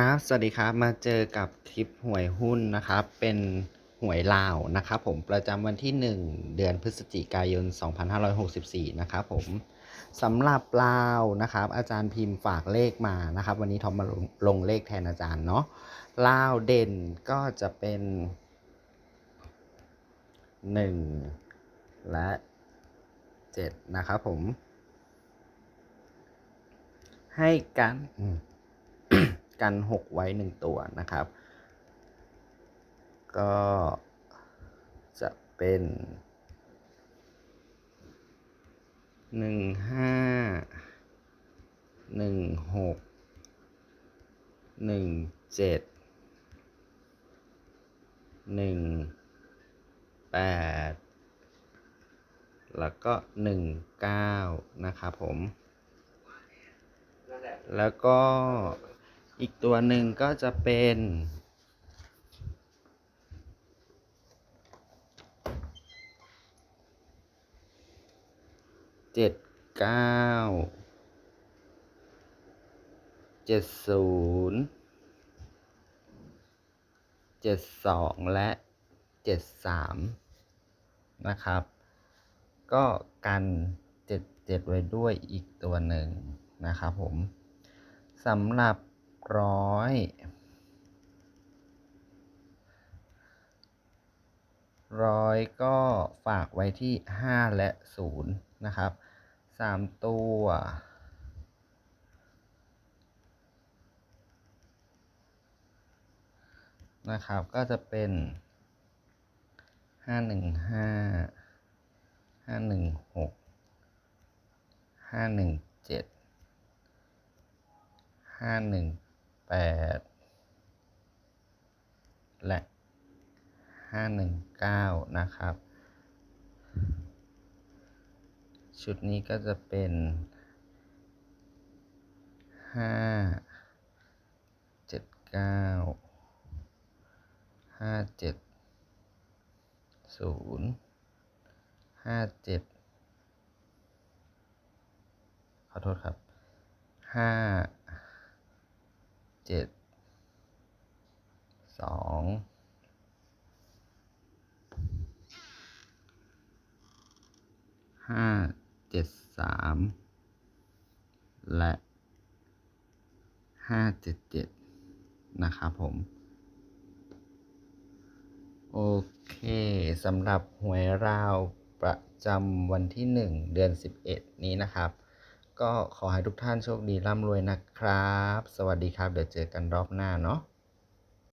ครับ สวัสดีครับ มาเจอกับคลิปหวยหุ้นนะครับ เป็นหวยลาวนะครับผม ประจำวันที่ 1 เดือนพฤศจิกายน 2564 นะครับผมสำหรับลาวนะครับ อาจารย์พิมพ์ฝากเลขมานะครับ วันนี้ทอมมาลงลงเลขแทนอาจารย์เนาะ ลาวเด่นก็จะเป็น 1 และ 7 นะครับผม ให้กันอืม กันหกไว้หนึ่งตัวนะครับ ก็จะเป็นหนึ่งห้าหนึ่งหกหนึ่งเจ็ดหนึ่งแปดแล้วก็หนึ่งเก้านะครับผม แล้วก็ อีกตัวหนึ่งก็จะเป็น เจ็ดเก้า เจ็ดศูนย์ เจ็ดสองและเจ็ดสามนะครับ ก็กันเจ็ดเจ็ดไว้ด้วยอีกตัวหนึ่งนะครับผมสำหรับ ร้อยร้อยก็ฝากไว้ที่ 5 และ 0 นะครับ 3 ตัว นะครับ ก็จะเป็น 515 516 517ห้าหนึ่ง แปดและห้าหนึ่งเก้านะครับ ชุดนี้ก็จะเป็นห้าเจ็ดเก้าห้าเจ็ดศูนย์ห้าเจ็ดขอโทษครับห้า เจ็ดสองห้าเจ็ดสามและห้าเจ็ดเจ็ดนะครับผม โอเคสำหรับหวยราวประจำวันที่1เดือน11นี้นะครับ ก็ขอให้ทุกท่านโชคดีร่ำรวยนะครับ สวัสดีครับ เดี๋ยวเจอกันรอบหน้าเนาะ